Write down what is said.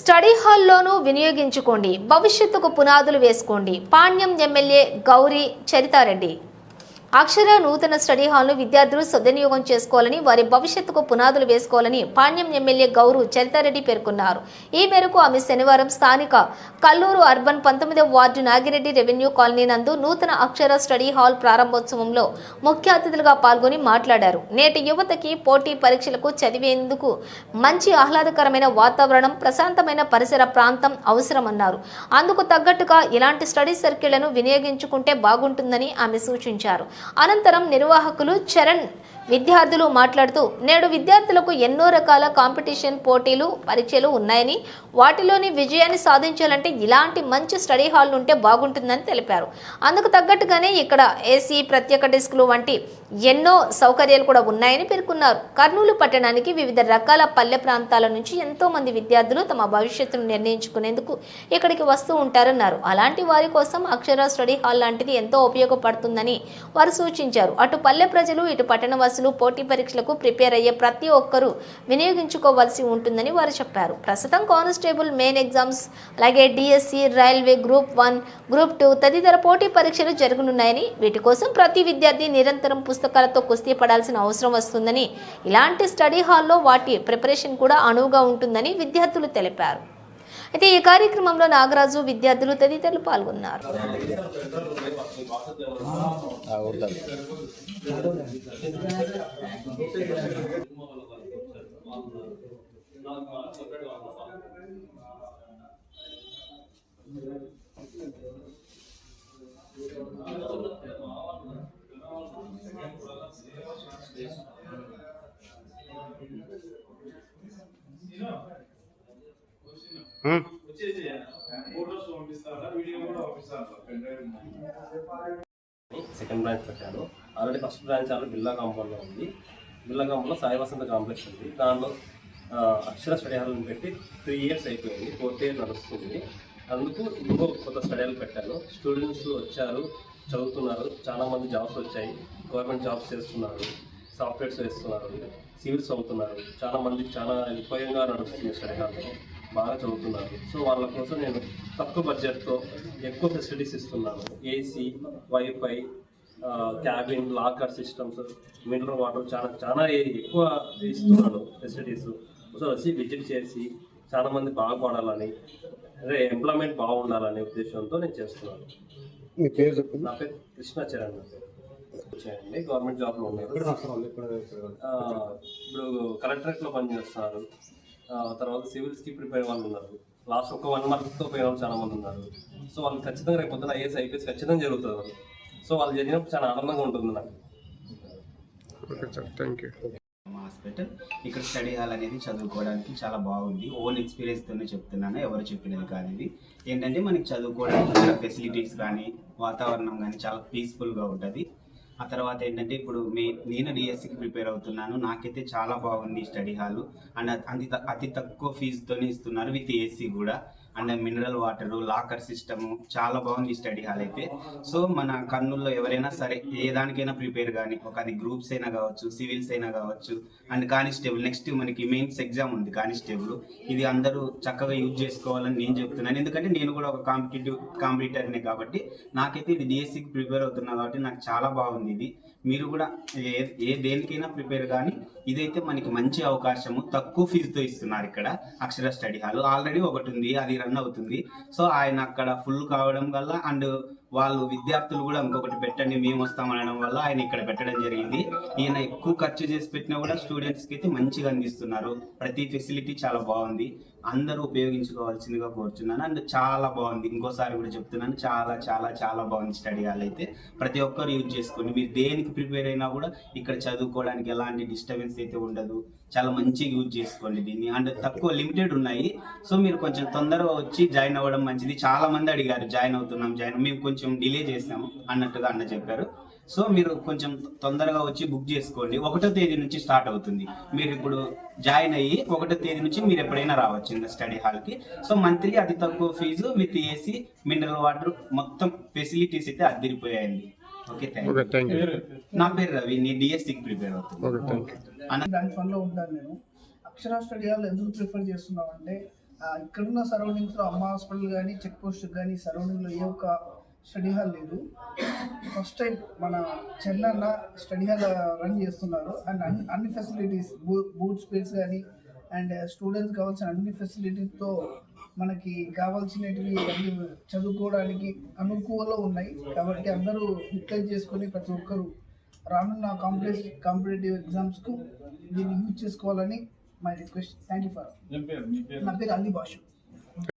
Study హాల్లోనూ వినియోగించుకోండి. భవిష్యత్తుకు పునాదులు వేసుకోండి. పాణ్యం ఎమ్మెల్యే గౌరీ చరితారెడ్డి. అక్షర నూతన స్టడీ హాల్ను విద్యార్థులు సద్వినియోగం చేసుకోవాలని వారి భవిష్యత్తుకు పునాదులు వేసుకోవాలని పాణ్యం ఎమ్మెల్యే గౌరు చరితారెడ్డి పేర్కొన్నారు. ఈ మేరకు ఆమె శనివారం స్థానిక కల్లూరు అర్బన్ పంతొమ్మిదవ వార్డు నాగిరెడ్డి రెవెన్యూ కాలనీ నందు నూతన అక్షర స్టడీ హాల్ ప్రారంభోత్సవంలో ముఖ్య అతిథులుగా పాల్గొని మాట్లాడారు. నేటి యువతకి పోటీ పరీక్షలకు చదివేందుకు మంచి ఆహ్లాదకరమైన వాతావరణం ప్రశాంతమైన పరిసర ప్రాంతం అవసరమన్నారు. అందుకు తగ్గట్టుగా ఇలాంటి స్టడీ సర్కిళ్ళను వినియోగించుకుంటే బాగుంటుందని ఆమె సూచించారు. అనంతరం నిర్వాహకులు చరణ్ విద్యార్థులు మాట్లాడుతూ నేడు విద్యార్థులకు ఎన్నో రకాల కాంపిటీషన్ పోటీలు పరీక్షలు ఉన్నాయని వాటిలోని విజయాన్ని సాధించాలంటే ఇలాంటి మంచి స్టడీ హాల్ ఉంటే బాగుంటుందని తెలిపారు. అందుకు తగ్గట్టుగానే ఇక్కడ ఏసీ ప్రత్యేక డెస్క్లు వంటి ఎన్నో సౌకర్యాలు కూడా ఉన్నాయని పేర్కొన్నారు. కర్నూలు పట్టణానికి వివిధ రకాల పల్లె ప్రాంతాల నుంచి ఎంతో మంది విద్యార్థులు తమ భవిష్యత్తును నిర్ణయించుకునేందుకు ఇక్కడికి వస్తూ ఉంటారన్నారు. అలాంటి వారి కోసం అక్షర స్టడీ హాల్ లాంటిది ఎంతో ఉపయోగపడుతుందని వారు సూచించారు. అటు పల్లె ప్రజలు ఇటు పట్టణ వాసులు పోటీ పరీక్షలకు ప్రిపేర్ అయ్యే ప్రతి ఒక్కరూ వినియోగించుకోవాల్సి ఉంటుందని వారు చెప్పారు. ప్రస్తుతం కానిస్టేబుల్ మెయిన్ ఎగ్జామ్స్ అలాగే DSC railway group one group two తదితర పోటీ పరీక్షలు జరగనున్నాయని వీటి కోసం ప్రతి విద్యార్థి నిరంతరం పుస్తకాలతో కుస్తీ పడాల్సిన అవసరం వస్తుందని ఇలాంటి స్టడీ హాల్లో వాటి ప్రిపరేషన్ కూడా అనువుగా ఉంటుందని విద్యార్థులు తెలిపారు. అయితే ఈ కార్యక్రమంలో నాగరాజు విద్యార్థులు తదితరులు పాల్గొన్నారు. సెకండ్ బ్రాంచ్ పెట్టాను already first branch already Birla కాంపౌండ్లో ఉంది. బిర్లా కాంపౌండ్లో సాయి వసంత కాంప్లెక్స్ ఉంది. దానిలో అక్షర స్టడీ పెట్టి త్రీ ఇయర్స్ అయిపోయింది. ఫోర్త్ ఇయర్ నడుస్తుంది. అందుకు ఇంకో కొత్త స్టడీ హాల్ పెట్టాను స్టూడెంట్స్ వచ్చారు చదువుతున్నారు. చాలామంది జాబ్స్ వచ్చాయి. గవర్నమెంట్ జాబ్స్ చేస్తున్నారు. సాఫ్ట్వేర్స్ వేస్తున్నారు. సివిల్స్ చదువుతున్నారు. చాలా మంది చాలా ఉపయోగంగా నడుస్తుంది స్టడీ హాల్లో బాగా చదువుతున్నారు. సో వాళ్ళ కోసం నేను తక్కువ బడ్జెట్తో ఎక్కువ ఫెసిలిటీస్ ఇస్తున్నాను. AC wifi cabin locker systems mineral water చాలా చాలా ఎక్కువ ఇస్తున్నాను ఫెసిలిటీస్ సో వచ్చి విజిట్ చేసి చాలా మంది బాగుపడాలని అదే ఎంప్లాయ్మెంట్ బాగుండాలనే ఉద్దేశంతో నేను చేస్తున్నాను. మీ పేరు చెప్పండి. నా పేరు కృష్ణ చరణ్ నా పేరు చేయండి గవర్నమెంట్ జాబ్లో ఉన్నారు. ఇప్పుడు కలెక్టరేట్లో పనిచేస్తున్నారు తర్వాత సివిల్స్కి ప్రిపేర్ వాళ్ళు ఉన్నారు. లాస్ట్ ఒక వన్ మంత్తో పోయిన వాళ్ళు చాలా మంది ఉన్నారు. సో వాళ్ళు ఖచ్చితంగా రేపు పొద్దున ఐఏఎస్ ఐపీఎస్ ఖచ్చితంగా జరుగుతుంది వాళ్ళు సో వాళ్ళు జరిగినప్పుడు చాలా ఆనందంగా ఉంటుంది నాకు. ఓకే సార్ థ్యాంక్ యూ మా హాస్పిటల్ ఇక్కడ స్టడీ హాల్ అనేది చదువుకోవడానికి చాలా బాగుంది. ఓన్ ఎక్స్పీరియన్స్తోనే చెప్తున్నాను. ఎవరు చెప్పినది కాదు ఇది ఏంటంటే మనకి చదువుకోవడానికి ఫెసిలిటీస్ కానీ వాతావరణం కానీ చాలా పీస్ఫుల్గా ఉంటుంది. ఆ తర్వాత ఏంటంటే ఇప్పుడు మే నేను డిఎస్సికి ప్రిపేర్ అవుతున్నాను నాకైతే చాలా బాగుంది స్టడీ హాల్. అండ్ అతి త- అతి తక్కువ ఫీజుతోనే ఇస్తున్నారు విత్ ఏసీ కూడా. And mineral water locker system చాలా బాగుంది స్టడీ హాల్ అయితే. సో మన కర్నూల్లో ఎవరైనా సరే ఏ దానికైనా ప్రిపేర్ కానీ ఒక అది గ్రూప్స్ అయినా కావచ్చు సివిల్స్ అయినా కావచ్చు అండ్ కానిస్టేబుల్ నెక్స్ట్ మనకి మెయిన్స్ ఎగ్జామ్ ఉంది కానిస్టేబుల్. ఇది అందరూ చక్కగా యూజ్ చేసుకోవాలని నేను చెప్తున్నాను. ఎందుకంటే నేను కూడా ఒక కాంపిటేటివ్ కాంపిటీటర్నే కాబట్టి నాకైతే ఇది డిఎస్సికి ప్రిపేర్ అవుతున్నా కాబట్టి నాకు చాలా బాగుంది ఇది. మీరు కూడా ఏ ఏ దేనికైనా ప్రిపేర్ కానీ ఇదైతే మనకి మంచి అవకాశము. తక్కువ ఫీజుతో ఇస్తున్నారు ఇక్కడ అక్షర స్టడీ హాల్. ఆల్రెడీ ఒకటి ఉంది అది రన్ అవుతుంది. సో ఆయన అక్కడ ఫుల్ కావడం వల్ల అండ్ వాళ్ళు విద్యార్థులు కూడా ఇంకొకటి పెట్టండి మేము వస్తామనడం వల్ల ఆయన ఇక్కడ పెట్టడం జరిగింది. ఈయన ఎక్కువ ఖర్చు చేసి పెట్టినా కూడా స్టూడెంట్స్కి అయితే మంచిగా అందిస్తున్నారు. ప్రతి ఫెసిలిటీ చాలా బాగుంది. అందరూ ఉపయోగించుకోవాల్సిందిగా కోరుచున్నాను. అండ్ చాలా బాగుంది. ఇంకోసారి కూడా చెప్తున్నాను. చాలా చాలా చాలా బాగుంది స్టడీ హాల్ అయితే. ప్రతి ఒక్కరు యూజ్ చేసుకోండి. మీరు దేనికి ప్రిపేర్ అయినా కూడా ఇక్కడ చదువుకోవడానికి ఎలాంటి డిస్టర్బెన్స్ అయితే ఉండదు. చాలా మంచిగా యూజ్ చేసుకోండి దీన్ని. అండ్ తక్కువ లిమిటెడ్ ఉన్నాయి. సో మీరు కొంచెం తొందరగా వచ్చి జాయిన్ అవ్వడం మంచిది. చాలా మంది అడిగారు జాయిన్ అవుతున్నాం జాయిన్ మేము కొంచెం డిలే చేసాము అన్నట్టుగా అన్న చెప్పారు. సో మీరు కొంచెం తొందరగా వచ్చి బుక్ చేసుకోండి. ఒకటో తేదీ నుంచి స్టార్ట్ అవుతుంది. మీరు ఇప్పుడు జాయిన్ అయ్యి ఒకటో తేదీ నుంచి మీరు ఎప్పుడైనా రావచ్చు ఇంకా స్టడీ హాల్కి. సో మంత్లీ అతి తక్కువ fee with AC mineral water మొత్తం ఫెసిలిటీస్ అయితే అద్దరిపోయాయండి. ఓకే థ్యాంక్ యూ నా పేరు రవి. నేను డిఎస్సికి ప్రిపేర్ అవుతుంది ఓకే థ్యాంక్ యూ అన్న బ్రాంచ్ వన్లో ఉంటాను నేను. అక్షర స్టడీ హాల్ ఎందుకు ప్రిఫర్ చేస్తున్నాం అంటే ఆ, ఇక్కడున్న సరౌండింగ్స్లో అమ్మ హాస్పిటల్ కానీ చెక్ పోస్ట్ కానీ సరౌండింగ్లో ఏ ఒక్క స్టడీ హాల్ లేదు. ఫస్ట్ టైం మన చెన్నన్న స్టడీ హాల్ రన్ చేస్తున్నారు. అండ్ అన్ని అన్ని ఫెసిలిటీస్ బూట్ స్పేస్ కానీ అండ్ స్టూడెంట్స్ కావాల్సిన అన్ని ఫెసిలిటీస్తో మనకి కావాల్సినవి అన్ని చదువుకోవడానికి అనుకూలంలో ఉన్నాయి. కాబట్టి అందరూ యూటిలైజ్ చేసుకొని ప్రతి ఒక్కరు రానున్న కాంపిటేటివ్ కాంపిటేటివ్ ఎగ్జామ్స్కు దీన్ని యూజ్ చేసుకోవాలని my request. Thank you for నా పేరు అలీ బాషు